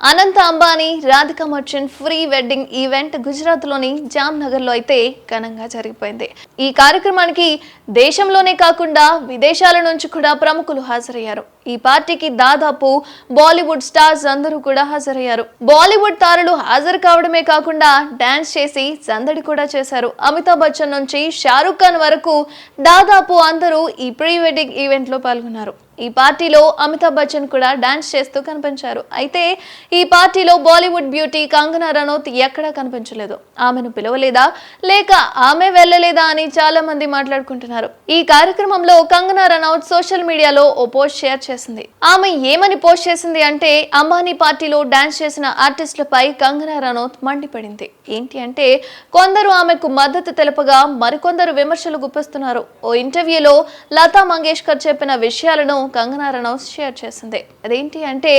Anant Ambani Radhika Merchant pre wedding event గుజరాత్లోని జామ్నగర్లో అయితే ఘనంగా జరిగిపోయింది. ఈ కార్యక్రమానికి దేశంలోనే కాకుండా విదేశాల నుంచి కూడా ప్రముఖులు హాజరయ్యారు. ఈ పార్టీకి దాదాపు బాలీవుడ్ స్టార్స్ అందరూ కూడా హాజరయ్యారు. బాలీవుడ్ తారలు హాజరు కావడమే కాకుండా డాన్స్ చేసి సందడి కూడా చేశారు. అమితాబ్ బచ్చన్ నుంచి షారుఖ్ ఖాన్ వరకు దాదాపు అందరూ ఈ ప్రీ వెడ్డింగ్ ఈవెంట్లో పాల్గొన్నారు. ఈ పార్టీలో అమితాబ్ బచ్చన్ కూడా డాన్స్ చేస్తూ కనిపించారు. అయితే ఈ పార్టీలో బాలీవుడ్ బ్యూటీ కంగనా రనౌత్ ఎక్కడా కనిపించలేదు. ఆమెను పిలవలేదా? లేక ఆమె వెళ్ళలేదా అని చాలా మంది మాట్లాడుకుంటున్నారు. ఈ కార్యక్రమంలో కంగనా రనౌత్ సోషల్ మీడియాలో ఓ పోస్ట్ షేర్ చేసింది. ఆమె ఏమని పోస్ట్ చేసింది అంటే అంబానీ పార్టీలో డాన్స్ చేసిన ఆర్టిస్టులపై కంగనా రనౌత్ మండిపడింది. ఏంటి అంటే కొందరు ఆమెకు మద్దతు తెలపగా మరికొందరు విమర్శలు గుప్పిస్తున్నారు. ఓ ఇంటర్వ్యూలో లతా మంగేష్కర్ చెప్పిన విషయాలను కంగనా రనౌత్ షేర్ చేసింది. అదేంటి అంటే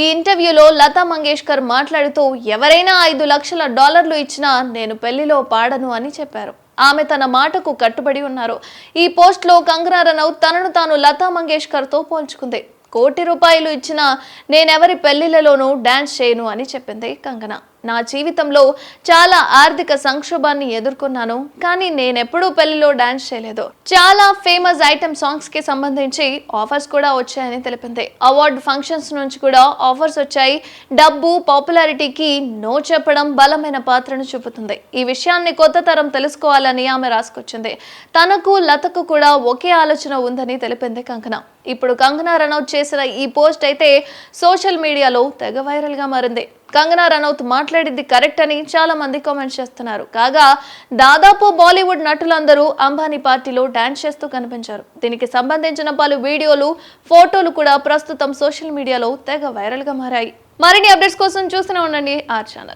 ఈ ఇంటర్వ్యూలో లతా లతా మంగేష్కర్ మాట్లాడుతూ ఎవరైనా ఐదు లక్షల డాలర్లు ఇచ్చినా నేను పెళ్ళిలో పాడను అని చెప్పారు. ఆమె తన మాటకు కట్టుబడి ఉన్నారు. ఈ పోస్ట్లో కంగనా రనౌత్ తనను తాను లతా మంగేష్కర్తో పోల్చుకుంది. కోటి రూపాయలు ఇచ్చినా నేనెవరి పెళ్ళిళ్ళలోనూ డాన్స్ చేయను అని చెప్పింది కంగనా. నా జీవితంలో చాలా ఆర్థిక సంక్షోభాన్ని ఎదుర్కొన్నాను కానీ నేనెప్పుడూ పెళ్ళిలో డాన్స్ చేయలేదు. చాలా ఫేమస్ ఐటమ్ సాంగ్స్కి సంబంధించి ఆఫర్స్ కూడా వచ్చాయని తెలిపింది. అవార్డు ఫంక్షన్స్ నుంచి కూడా ఆఫర్స్ వచ్చాయి. డబ్బు పాపులారిటీకి నో చెప్పడం బలమైన పాత్రను చూపుతుంది. ఈ విషయాన్ని కొత్త తరం తెలుసుకోవాలని ఆమె రాసుకొచ్చింది. తనకు లతకు కూడా ఒకే ఆలోచన ఉందని తెలిపింది కంగనా. ఇప్పుడు కంగనా రనౌత్ చేసిన ఈ పోస్ట్ అయితే సోషల్ మీడియాలో తెగ వైరల్గా మారింది. కంగనా రనౌత్ మాట్లాడింది కరెక్ట్ అని చాలా మంది కామెంట్స్ చేస్తున్నారు. కాగా దాదాపు బాలీవుడ్ నటులందరూ అంబానీ పార్టీలో డాన్స్ చేస్తూ కనిపించారు. దీనికి సంబంధించిన పలు వీడియోలు ఫోటోలు కూడా ప్రస్తుతం సోషల్ మీడియాలో తెగ వైరల్గా మారాయి. మరిన్ని అప్డేట్స్ కోసం చూస్తూనే ఉండండి ఆర్ ఛానల్.